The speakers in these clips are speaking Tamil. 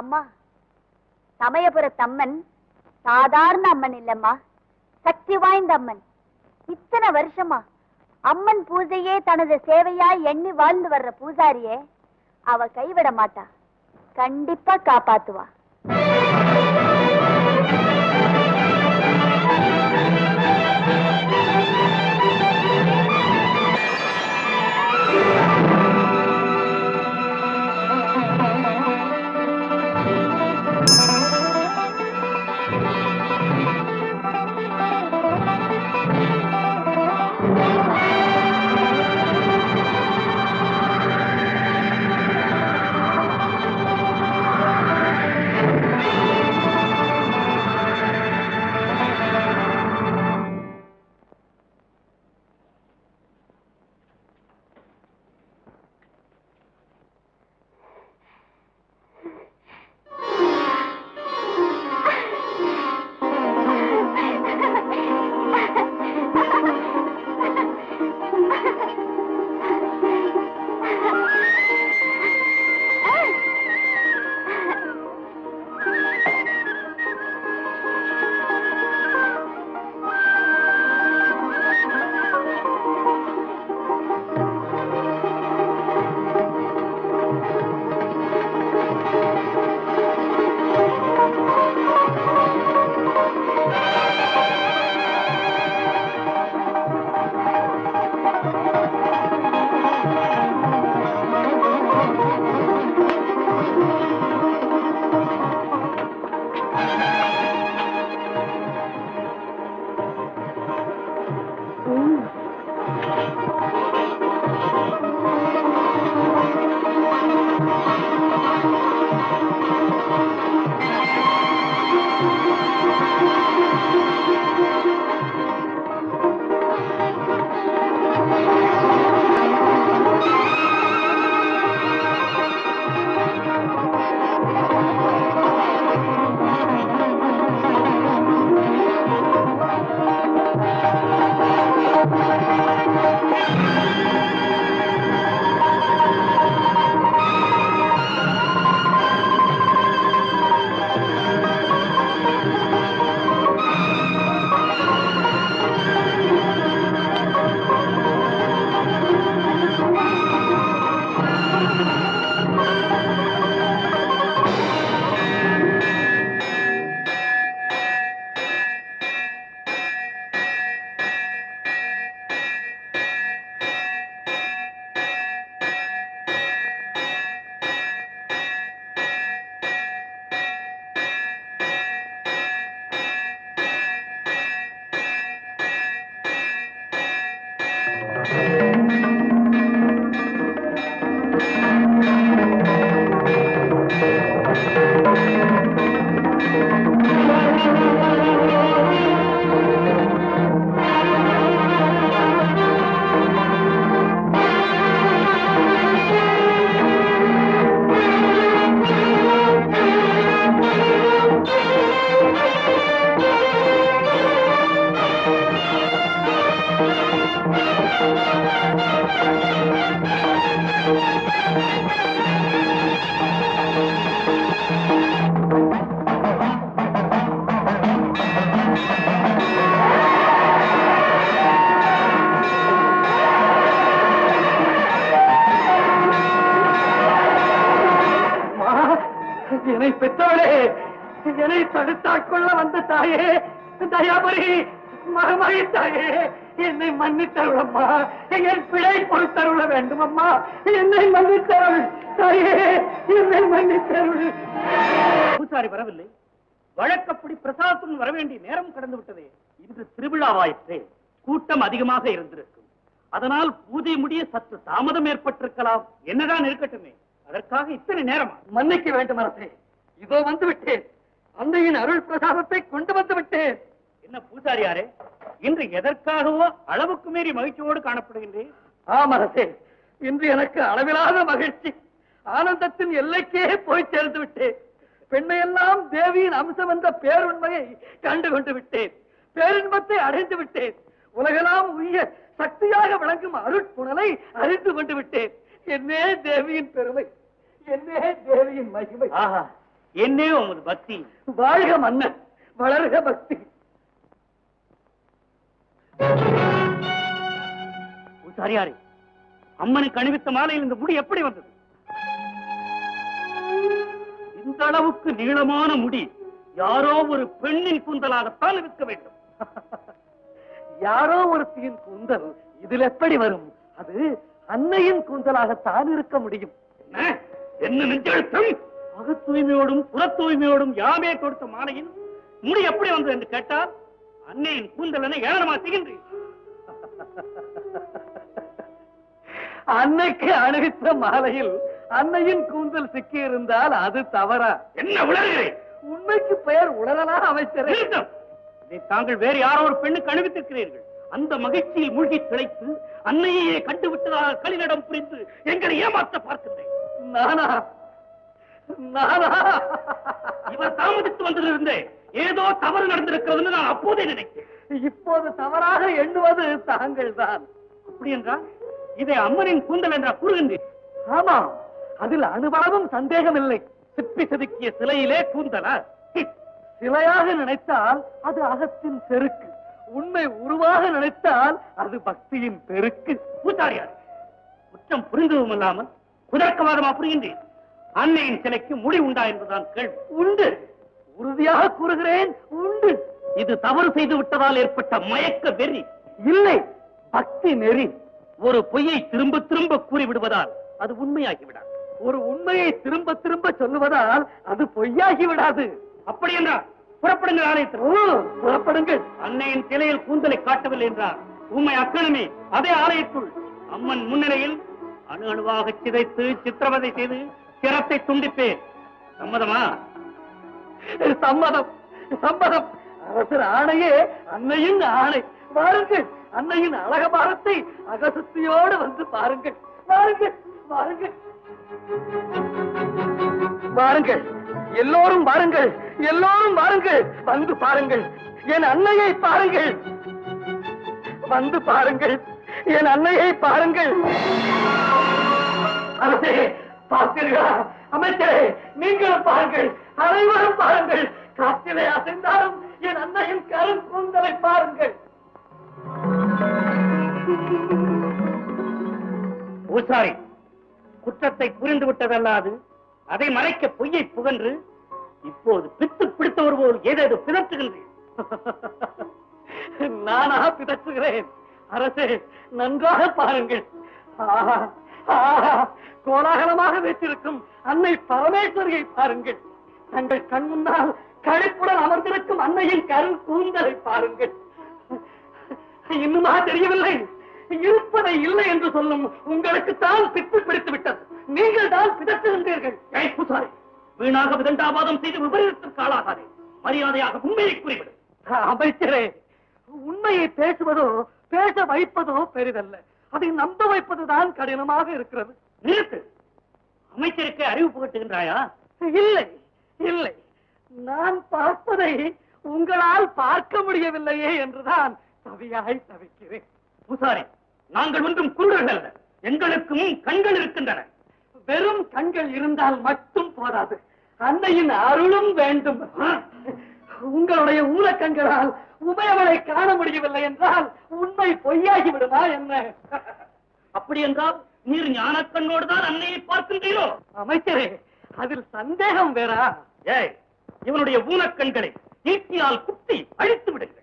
அம்மா சமயபுர தம்மன் சாதாரண அம்மன் இல்லம்மா. சக்தி வாய்ந்த அம்மன். இத்தனை வருஷமா அம்மன் பூஜையே தனது சேவையாய் எண்ணி வாழ்ந்து வர்ற பூசாரியே அவ கைவிட மாட்டா. கண்டிப்பா காப்பாத்துவா. தடுத்தாட்கொள்ள வந்த தாயே. தயாபரி மகமகி தாயே என்னை மன்னித்தருளம்மா. என் பிழை பொறுத்தருள வேண்டும் அம்மா என்னை மன்னித்தருள் தாயே. என்னை மன்னித்தருள். பூசாரி வரவில்லை. வழக்கப்படி பிரசாதத்துடன் வர வேண்டிய நேரம் கடந்து விட்டதே. இன்று திருவிழாவாயிற்றே. கூட்டம் அதிகமாக இருந்திருக்கும். அதனால் பூஜை முடிய சற்று தாமதம் ஏற்பட்டிருக்கலாம். என்னதான் இருக்கட்டுமே. அதற்காக இத்தனை நேரமா? மன்னிக்க வேண்டும் அரசே. இதோ வந்து விட்டேன் அன்னையின் அருள் பிரசாதத்தை கொண்டு வந்து விட்டேன். என்ன பூசாரியாரே இன்று எதற்காகவோ அளவுக்கு மீறி மகிழ்ச்சியோடு காணப்படுகின்றேன் ஆம் அரசே இன்று எனக்கு அளவிலாத மகிழ்ச்சி. ஆனந்தத்தின் எல்லைக்கே போய் சேர்ந்து விட்டேன். பெண்மையெல்லாம் தேவியின் அம்சம் என்ற பேருண்மையை கண்டு கொண்டு விட்டேன். பேரின்பத்தை அடைந்து விட்டேன். உலகெல்லாம் உய்ய சக்தியாக விளங்கும் அருட்புணலை அறிந்து கொண்டு விட்டேன். என்னே தேவியின் பெருமை என்னே தேவியின் மகிமை. ஆஹா என்னே உமது பக்தி? வாழ்க மன்னன் வளர்க பக்தி. பூசாரியாரே அம்மனுக்கு அணிவித்த மாலையில் இந்த முடி எப்படி வந்தது? இந்த அளவுக்கு நீளமான முடி யாரோ ஒரு பெண்ணின் கூந்தலாகத்தான் இருக்க வேண்டும். யாரோ ஒருத்தியின் கூந்தல் இதில் எப்படி வரும்? அது அன்னையின் கூந்தலாகத்தான் இருக்க முடியும். என்ன? என்ன நெஞ்செழுத்தம்? அகத் தூய்மையோடும் புறத் தூய்மையோடும் யாமே கொடுத்த மாலையில் முடி எப்படி வந்தது என்று கேட்டால் அன்னையின் கூந்தல் என ஏளனமா செய்கின்றேன் அன்னைக்கு அணிவித்த மாலையில் அன்னையின் கூந்தல் சிக்கி இருந்தால் அது தவறா? என்ன உளறுகிறேன் உண்மைக்கு பெயர் உலகலா அமைச்சரே. தாங்கள் வேறு யாரோ ஒரு பெண்ணுக்கு அணிவித்திருக்கிறீர்கள். அந்த மகிழ்ச்சியில் மூழ்கி திளைத்து அன்னையே கண்டுவிட்டதாக களிநடம் புரிந்து எங்களை ஏமாற்ற பார்க்கின்றேன். நானா? இவர் தாமதித்து வந்திருந்தே ஏதோ தவறு நடந்திருக்கிறதுன்னு நான் அப்போதே நினைத்தேன் இப்போது தவறாக எண்ணுவது தாங்கள் தான் அப்படி என்றால் இதை அம்மனின் கூந்தல் என்றா கூறுகின்றேன் ஆமாம். அதில் அணுவளவும் சந்தேகம் இல்லை சிப்பி செதுக்கிய சிலையிலே கூந்தலா. சிலையாக நினைத்தால் அது அகத்தின் பெருக்கு உண்மை உருவாக நினைத்தால் அது பக்தியின் பெருக்கு. பூசாரியார் குற்றம் புரிந்ததும் இல்லாமல் குதர்க்கவாதமா புரிகின்றேன் அன்னையின் சிலைக்கு முடி உண்டா என்பதுதான் கேள்வி. உண்டு. உறுதியாக கூறுகிறேன் உண்டு. இது தவறு செய்து விட்டதால் ஏற்பட்ட மயக்க வெறி. இல்லை பக்தி நெறி. ஒரு பொய்யை திரும்ப திரும்ப கூறி விடுவதால் அது உண்மையாகி விடாது ஒரு உண்மையை திரும்ப திரும்ப சொல்லுவதால் அது பொய்யாகி விடாது அப்படி என்றால் புறப்படுங்கள் ஆலயத்தில். புறப்படுங்கள். அன்னையின் சிலையில் கூந்தலை காட்டவில்லை என்றார் உண்மை அக்கணமே அதே ஆலயத்துள். அம்மன் முன்னிலையில் அணு அணுவாக சிதைத்து சித்திரவதை செய்து சிரத்தை துண்டிப்பேன். சம்மதமா? சம்மதம் சம்மதம். அரசர் ஆணையே அன்னையின் ஆணை. பாருங்கள் அன்னையின் அழக பாரத்தை அகசத்தியோடு வந்து பாருங்கள். பாருங்கள் பாருங்கள் பாருங்கள் எல்லோரும் பாருங்கள் எல்லோரும் பாருங்கள் வந்து பாருங்கள் என் அன்னையை பாருங்கள். வந்து பாருங்கள் என் அன்னையை பாருங்கள். அரசே பார்த்தீர்களா அமைச்சரே நீங்களும் பாருங்கள் அனைவரும் பாருங்கள். காற்றிலே அசைந்தாலும் என் அன்னையின் கரும் கூந்தலை பாருங்கள். பூசாரி குற்றத்தை புரிந்து விட்டதல்லாது அதை மறைக்க பொய்யை புகன்று இப்போது பித்து பிடித்தவர் போல் ஏதேதோ பிதற்றுகின்றேன் நானா பிதற்றுகிறேன். அரசே நன்றாக பாருங்கள். கோலாகலமாக வைத்திருக்கும் அன்னை பரமேஸ்வரியை பாருங்கள். தங்கள் கண் முன்னால் கழிப்புடன் அமர்ந்திருக்கும் அன்னையின் கரு கூந்தலை பாருங்கள். இன்னுமா தெரியவில்லை. இருப்பதை இல்லை என்று சொல்லும் உங்களுக்கு தான் பித்து பிடித்து விட்டது. நீங்கள் தான் பிதற்றுகின்றீர்கள் பூசாரி வீணாக விதண்டாபாதம் செய்து விபரீதத்திற்கு ஆளாகாதே. மரியாதையாக உண்மையை கூறிவிடு. அமைச்சரே உண்மையை பேசுவதோ பேச வைப்பதோ பெரிதல்ல. அதை நம்ப வைப்பதுதான் கடினமாக இருக்கிறது. நிறுத்து. அமைச்சருக்கு அறிவு புகட்டுகின்றாயா? இல்லை இல்லை. நான் பார்ப்பதை உங்களால் பார்க்க முடியவில்லையே என்றுதான் தவியாய் தவிக்கிறேன். பூசாரி நாங்கள் ஒன்றும் குருடர்கள் எங்களுக்கும் கண்கள் இருக்கின்றன. வெறும் கண்கள் இருந்தால் மட்டும் போதாது. அன்னையின் அருளும் வேண்டும். உங்களுடைய ஊனக்கண்களால் உமையவளை காண முடியவில்லை என்றால் உண்மை பொய்யாகி விடுமா என்ன? அப்படி என்றால் நீர் ஞானக்கண்ணோடு தான் அன்னையை பார்க்கின்றீரோ? அமைச்சரே அதில் சந்தேகம் வேறா. ஏய் இவனுடைய ஊனக்கண்களை ஈட்டியால் குத்தி அழித்து விடுங்கள்.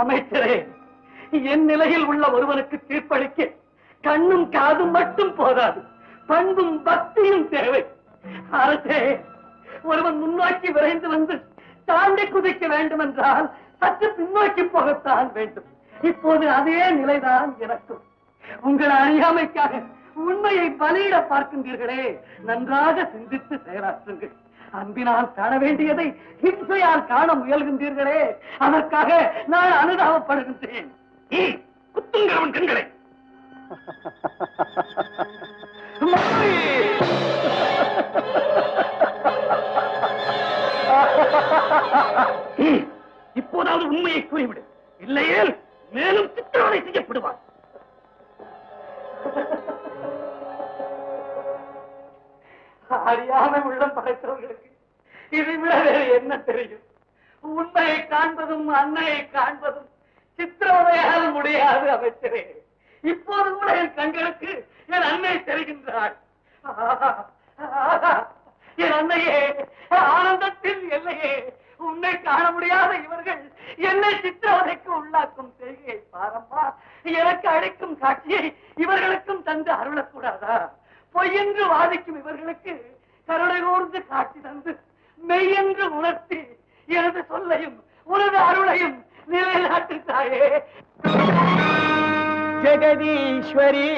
அமைச்சரே என் நிலையில் உள்ள ஒருவனுக்கு தீர்ப்பளிக்க கண்ணும் காதும் மட்டும் போதாது பண்பும் பக்தியும் தேவை. அரசே ஒருவன் முன்னோக்கி விரைந்து வந்து தாண்டி குதிக்க வேண்டும் என்றால் சற்று பின்னோக்கி போகத்தான் வேண்டும். இப்போது அதே நிலைதான் எனக்கும். உங்கள் அறியாமைக்காக உண்மையை பலியிட பார்க்கின்றீர்களே. நன்றாக சிந்தித்து செயலாற்றுங்கள். அன்பினால் காண வேண்டியதை ஹிம்சையால் காண முயல்கின்றீர்களே. அதற்காக நான் அனுதாபப்படுகின்றேன். அவன் கண்களை. இப்போதாவது உண்மையை கூறிவிடு. இல்லையே மேலும் சித்திரவதை செய்யப்படுவார். அறியாமை உள்ளம் படைத்தவர்களுக்கு இதை விட வேறு என்ன தெரியும்? உண்மையை காண்பதும் அன்னையை காண்பதும் சித்திரவதையால் முடியாது அமைச்சரே. இப்போது கூட என் கண்களுக்கு என் அன்னை தெரிகின்றாள். என் அன்னையே ஆனந்தத்தில் எல்லையே. உன்னை காண முடியாத இவர்கள் என்னை சித்திரவதைக்கு உள்ளாக்கும் செய்கையை பாரம்பா எனக்கு அழைக்கும் காட்சியை இவர்களுக்கும் தந்து அருளக்கூடாதா? பொய்யென்று வாதிக்கும் இவர்களுக்கு கருணை கூர்ந்து காட்சி தந்து மெய்யென்று உணர்த்தி எனது சொல்லையும் உனது அருளையும் நிலைநாட்டு தாயே ஜெகதீஸ்வரி.